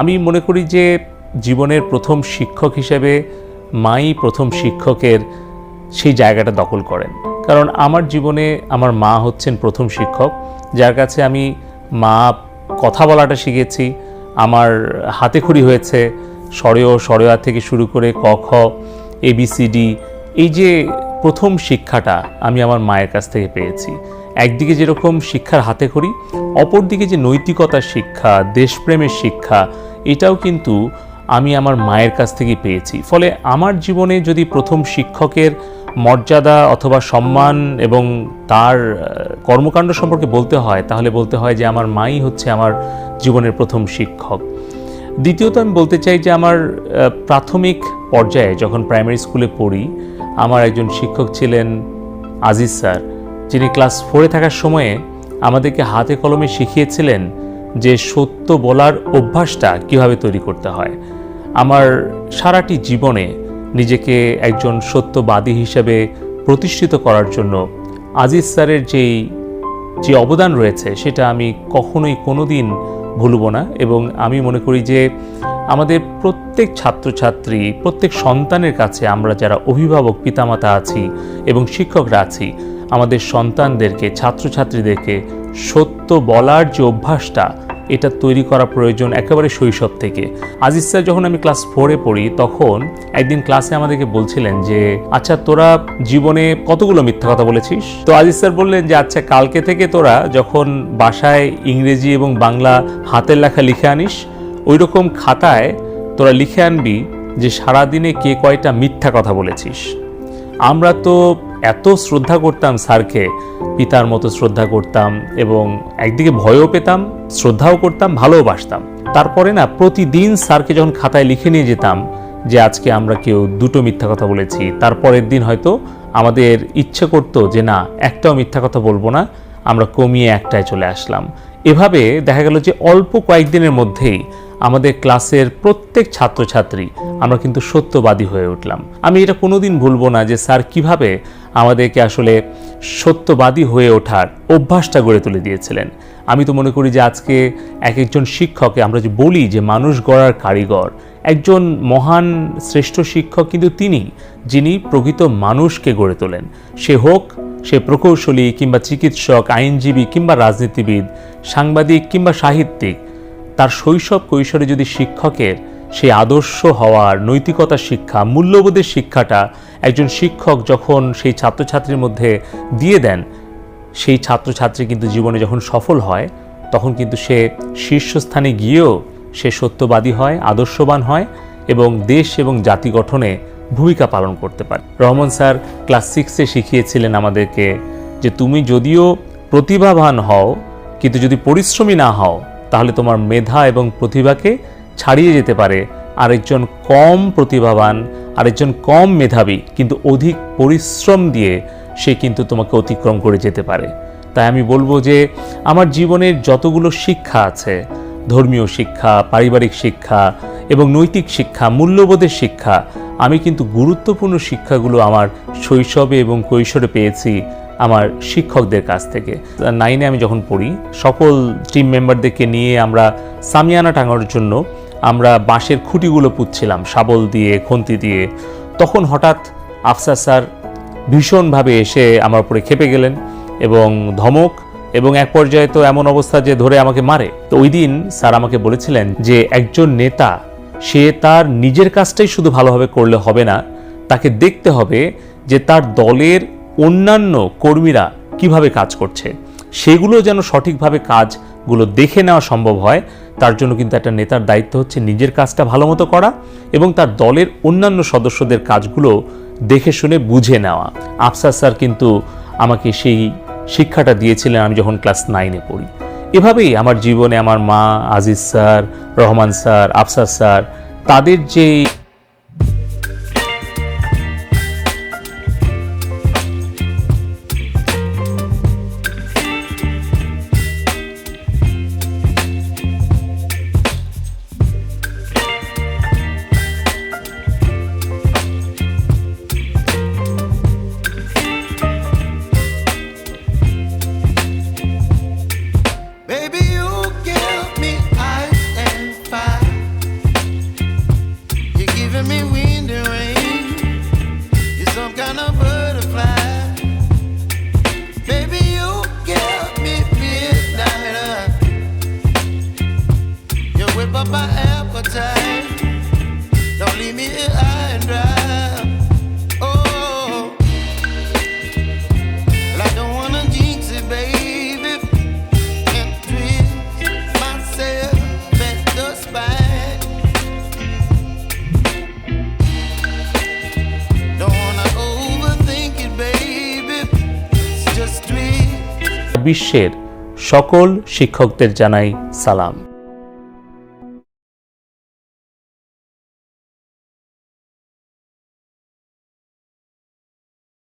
আমি মনে করি যে জীবনের প্রথম শিক্ষক হিসেবে মাই প্রথম শিক্ষকের সেই জায়গাটা দখল করেন। কারণ আমার জীবনে আমার মা হচ্ছেন প্রথম শিক্ষক, যার কাছে আমি মা কথা বলাটা শিখেছি, আমার হাতে খড়ি হয়েছে সরেও সরেয়া থেকে শুরু করে ক, খ এবিসিডি এই যে প্রথম শিক্ষাটা আমি আমার মায়ের কাছ থেকে পেয়েছি। একদিকে যেরকম শিক্ষার হাতে খড়ি, অপরদিকে যে নৈতিকতার শিক্ষা, দেশপ্রেমের শিক্ষা এটাও কিন্তু আমি আমার মায়ের কাছ থেকে পেয়েছি। ফলে আমার জীবনে যদি প্রথম শিক্ষকের মর্যাদা অথবা সম্মান এবং তার কর্মকাণ্ড সম্পর্কে বলতে হয়, তাহলে বলতে হয় যে আমার মাই হচ্ছে আমার জীবনের প্রথম শিক্ষক। দ্বিতীয়ত আমি বলতে চাই যে আমার প্রাথমিক পর্যায়ে যখন প্রাইমারি স্কুলে পড়ি, আমার একজন শিক্ষক ছিলেন আজিজ স্যার, যিনি ক্লাস ফোরে থাকার সময়ে আমাদেরকে হাতে কলমে শিখিয়েছিলেন যে সত্য বলার অভ্যাসটা কীভাবে তৈরি করতে হয়। আমার সারাটি জীবনে নিজেকে একজন সত্যবাদী হিসেবে প্রতিষ্ঠিত করার জন্য আজিজ স্যারের যেই, যে অবদান রয়েছে সেটা আমি কখনোই কোনোদিন ভুলব না এবং আমি মনে করি যে আমাদের প্রত্যেক ছাত্রছাত্রী, প্রত্যেক সন্তানের কাছে আমরা যারা অভিভাবক, পিতামাতা আছি এবং শিক্ষকরা আছি, আমাদের সন্তানদেরকে, ছাত্রছাত্রীদেরকে সত্য বলার যে অভ্যাসটা এটা তৈরি করা প্রয়োজন একেবারে শৈশব থেকে। আজিজ স্যার, যখন আমি ক্লাস ফোরে পড়ি, তখন একদিন ক্লাসে আমাদেরকে বলছিলেন যে আচ্ছা তোরা জীবনে কতগুলো মিথ্যা কথা বলেছিস? তো আজিজ স্যার বললেন যে আচ্ছা কালকে থেকে তোরা যখন বাসায় ইংরেজি এবং বাংলা হাতের লেখা লিখে আনিস ওই রকম খাতায় তোরা লিখে আনবি যে, সারাদিনে কে কয়টা মিথ্যা কথা বলেছিস। আমরা তো এত শ্রদ্ধা করতাম স্যারকে, পিতার মতো শ্রদ্ধা করতাম এবং একদিকে ভয়ও পেতাম শ্রদ্ধাও করতাম ভালোবাসতাম তারপরে না, প্রতিদিন স্যারকে যখন খাতায় লিখে নিয়ে যেতাম যে আজকে আমরা কেউ দুটো মিথ্যা কথা বলেছি, তারপরের দিন হয়তো আমাদের ইচ্ছে করতো যে না, একটাও মিথ্যা কথা বলব না, আমরা কমিয়ে একটায় চলে আসলাম। এভাবে দেখা গেল যে অল্প কয়েকদিনের মধ্যেই আমাদের ক্লাসের প্রত্যেক ছাত্রছাত্রী আমরা কিন্তু সত্যবাদী হয়ে উঠলাম। আমি এটা কোনোদিন ভুলবো না যে স্যার কীভাবে আমাদেরকে আসলে সত্যবাদী হয়ে ওঠার অভ্যাসটা গড়ে তুলে দিয়েছিলেন। আমি তো মনে করি যে আজকে এক একজন শিক্ষককে আমরা যে বলি যে মানুষ গড়ার কারিগর, একজন মহান শ্রেষ্ঠ শিক্ষক কিন্তু তিনি, যিনি প্রকৃত মানুষকে গড়ে তোলেন। সে হোক, সে প্রকৌশলী কিংবা চিকিৎসক, আইনজীবী কিংবা রাজনীতিবিদ, সাংবাদিক কিংবা সাহিত্যিক, তার শৈশব কৈশোরে যদি শিক্ষকের সেই আদর্শ হওয়ার নৈতিকতা শিক্ষা, মূল্যবোধের শিক্ষাটা একজন শিক্ষক যখন সেই ছাত্রছাত্রীর মধ্যে দিয়ে দেন সেই ছাত্রছাত্রী কিন্তু জীবনে যখন সফল হয়, তখন কিন্তু সে শীর্ষস্থানে গিয়েও সে সত্যবাদী হয়, আদর্শবান হয় এবং দেশ এবং জাতি গঠনে ভূমিকা পালন করতে পারে। রহমান স্যার ক্লাস সিক্সে শিখিয়েছিলেন আমাদেরকে যে তুমি যদিও প্রতিভাবান হও, কিন্তু যদি পরিশ্রমী না হও, তাহলে তোমার মেধা এবং প্রতিভাকে ছাড়িয়ে যেতে পারে আরেকজন কম প্রতিভাবান, আরেকজন কম মেধাবী, কিন্তু অধিক পরিশ্রম দিয়ে সে কিন্তু তোমাকে অতিক্রম করে যেতে পারে। তাই আমি বলব যে আমার জীবনের যতগুলো শিক্ষা আছে, ধর্মীয় শিক্ষা, পারিবারিক শিক্ষা এবং নৈতিক শিক্ষা, মূল্যবোধের শিক্ষা, আমি কিন্তু গুরুত্বপূর্ণ শিক্ষাগুলো আমার শৈশবে এবং কৈশোরে পেয়েছি আমার শিক্ষকদের কাছ থেকে। নাইনে আমি যখন পড়ি, সকল টিম মেম্বারদেরকে নিয়ে আমরা সামিয়ানা টাঙানোর জন্য আমরা বাঁশের খুঁটিগুলো পুঁতছিলাম, শাবল দিয়ে, খন্তি দিয়ে। তখন হঠাৎ আফসার স্যার ভীষণভাবে এসে আমার উপরে খেপে গেলেন এবং ধমক এবং এক পর্যায়ে তো এমন অবস্থা যে ধরে আমাকে মারে। তো ওই দিন স্যার আমাকে বলেছিলেন যে একজন নেতা, সে তার নিজের কাজটাই শুধু ভালোভাবে করলে হবে না, তাকে দেখতে হবে যে তার দলের অন্যান্য কর্মীরা কীভাবে কাজ করছে। সেগুলো যেন সঠিকভাবে কাজগুলো দেখে নেওয়া সম্ভব হয়, তার জন্য কিন্তু একটা নেতার দায়িত্ব হচ্ছে নিজের কাজটা ভালো মতো করা এবং তার দলের অন্যান্য সদস্যদের কাজগুলো দেখে শুনে বুঝে নেওয়া। আফসার স্যার কিন্তু আমাকে সেই শিক্ষাটা দিয়েছিলেন আমি যখন ক্লাস নাইনে পড়ি। এভাবেই আমার জীবনে আমার মা Aziz sir, Rahman sir, Afsar sir, তাদের যে বিশ্বের সকল শিক্ষকদের জানাই সালাম।